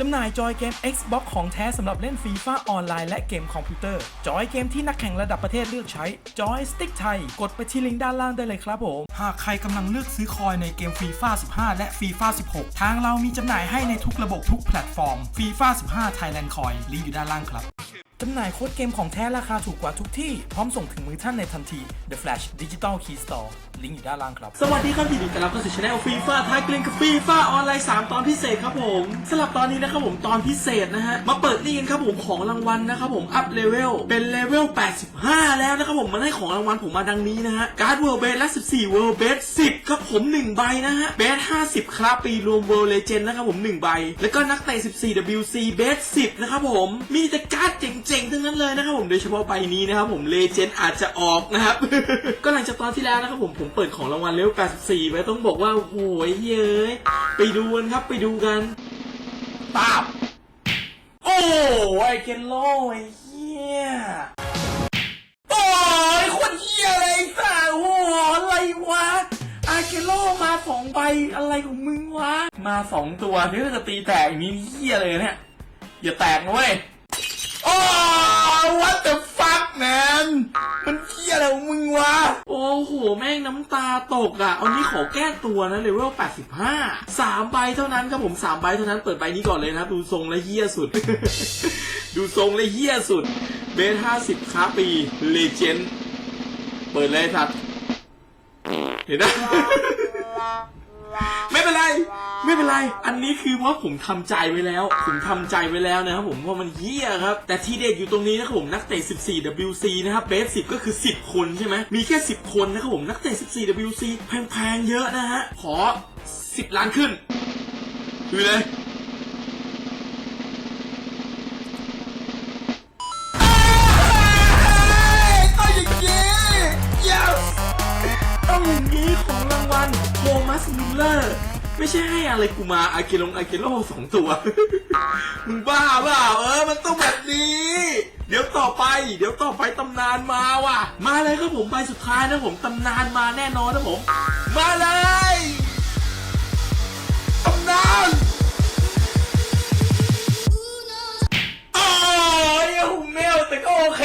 จำหน่ายจอยเกม Xbox ของแท้สำหรับเล่นฟีฟ่าออนไลน์และเกมคอมพิวเตอร์ จอยเกมที่นักแข่งระดับประเทศเลือกใช้ จอยสติ๊กไทย กดไปที่ลิงก์ด้านล่างได้เลยครับผม หากใครกำลังเลือกซื้อคอยในเกมฟีฟ่า15 และฟีฟ่า16 ทางเรามีจำหน่ายให้ในทุกระบบทุกแพลตฟอร์มฟีฟ่า15 Thailand Coin ลิงก์อยู่ด้านล่างครับ จำหน่ายโค้ดเกมของแท้ราคาถูกกว่าทุกที่ พร้อมส่งถึงมือท่านในทันที The Flash Digital Key Store ลิงก์อยู่ด้านล่างครับ สวัสดีครับยินดีต้อนรับเข้าสู่ช anel ฟีฟ่าท้ายเกลียนกับฟีฟ่าออนไลน์ 3 ตอนพิเศษครับผมสำหรับตอนนี้นะครับผมตอนพิเศษนะฮะ มาเปิดนี่กันครับผมของรางวัลนะครับผมอัพเลเวลเป็นเลเวล 85 แล้วนะครับผมมันให้ของรางวัลผมมาดังนี้นะฮะ การ์ดเวิร์เบสและ14เวิร์เบส10 ครับผม 1 ใบนะฮะเบส50 ครับปีรวมเวิร์เลเจนด์นะครับผม 1 ใบ แล้วก็นักเตะ14 WC เบส10 นะครับผมมีแต่การ์ดเจ๋งๆทั้งนั้นเลยนะครับผมโดยเฉพาะใบนี้นะครับผมเลเจนด์อาจจะออกนะครับ ก็หลังจากตอนที่แล้วนะครับผมผมเปิดของรางวัลเลเวล84ไปต้องบอกว่าโอ้โหเย้ยไปดูกันครับไปดูกันปาบโอ้ไอเกนโลไอ้เหี้ยโอ้ยคนเหี้ยอะไรสัสโอ้อะไรวะอาเกโลมาสองใบอะไรของมึงวะ มาสองตัวเดี๋ยวจะตีแตกอย่างนี้เหี้ยเลยเนี่ยอย่าแตกนะเว้ย โอ้ what the fuck man มันเที่ยอะไรของมึงวะ โอ้โห แม่งน้ำตาตกอะ เอานี้ขอแก้ตัวนะเลเวล 85 3 ใบเท่านั้นครับผม 3 ใบเท่านั้นเปิดใบนี้ก่อนเลยนะครับดูทรงและเฮี้ยสุด ดูทรงและเฮี้ยสุด เบส50ค้าปีเลเจนด์เปิดเลยครับเห็นไหม ไม่เป็นไร ไม่เป็นไร อันนี้คือว่าผมทำใจไว้แล้ว ผมทำใจไว้แล้วนะครับผมว่ามันเยี่ยครับ แต่ที่เด็ดอยู่ตรงนี้นะครับผมนักเตะ 14 WC นะครับเบส 10 ก็คือ 10 คนใช่ไหมมีแค่ 10 คนนะครับผมนักเตะ 14 WC แพงๆเยอะนะฮะ ขอ 10 ล้านขึ้นดูเลย ของรางวัลโทมัสมิลเลอร์ไม่ใช่ให้อะไรกูมาอาเกลงอาเกโลสองตัว มึงบ้าเปล่าเออ มันต้องแบบนี้ เดี๋ยวต่อไป เดี๋ยวต่อไปตำนานมาว่ะ มาเลยครับผมใบสุดท้ายนะผมตำนานมาแน่นอนนะผม มาเลยตำนานโอ้ยหุ่มเมลแต่ก็โอเค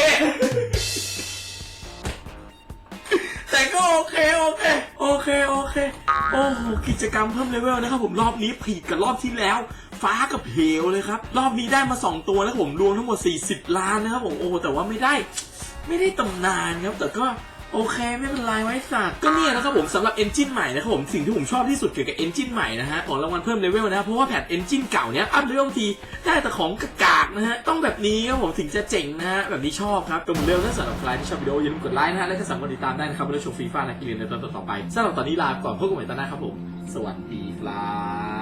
แต่ก็โอเคโอเค โอเค โอเค โอ้โห กิจกรรมเพิ่มเลเวลนะครับผมรอบนี้ผิดกับรอบที่แล้ว ฟ้ากับเหวเลยครับ รอบนี้ได้มา 2 ตัวแล้วผมรวมทั้งหมด 40 ล้านนะครับผม โอ้แต่ว่าไม่ได้ ไม่ได้ตำนานครับ แต่ก็ โอเคไม่เป็นไรไว้สัตว์ก็เนี่ยนะครับผมสำหรับเอนจินใหม่นะครับผมสิ่งที่ผมชอบที่สุดเกี่ยวกับเอนจินใหม่นะฮะของรางวัลเพิ่มเลเวลนะเพราะว่าแพทเอนจินเก่าเนี้ยอัพเลเวลทีได้แต่ของกากนะฮะต้องแบบนี้ครับผมถึงจะเจ๋งนะฮะแบบนี้ชอบครับตัวเหมือนเดิมถ้าสำหรับใครที่ชอบวิดีโออย่าลืมกดไลค์นะฮะและถ้าสามารถติดตามได้นะครับเพื่อชมฟีฟ่านักเรียนในตอนต่อไปสำหรับตอนนี้ลาไปก่อนพบกันใหม่ตอนหน้าครับผมสวัสดีครั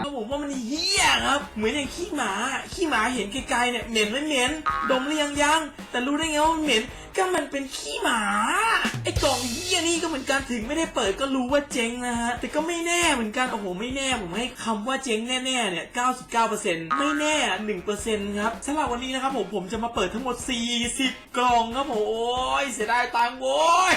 บผมว่ามันเฮี้ยครับ เหมือนอย่างขี้หมาขี้หมาเห็นไกลๆเนี่ยเหม็นไม่เหม็นดมหรือยังยังแต่รู้ได้ไงว่ามันเหม็นก็มันเป็นขี้หมา ไอ้กล่องเฮี้ยนี่ก็เหมือนกันถึงไม่ได้เปิดก็รู้ว่าเจ๊งนะฮะแต่ก็ไม่แน่เหมือนกันโอ้โหไม่แน่ผมให้คำว่าเจ๊งแน่ๆเนี่ย99%ไม่แน่ 1%ครับสำหรับวันนี้นะครับผมผมจะมาเปิดทั้งหมด 40 กล่องครับผมโอ้ยเสียดายตังค์โว้ย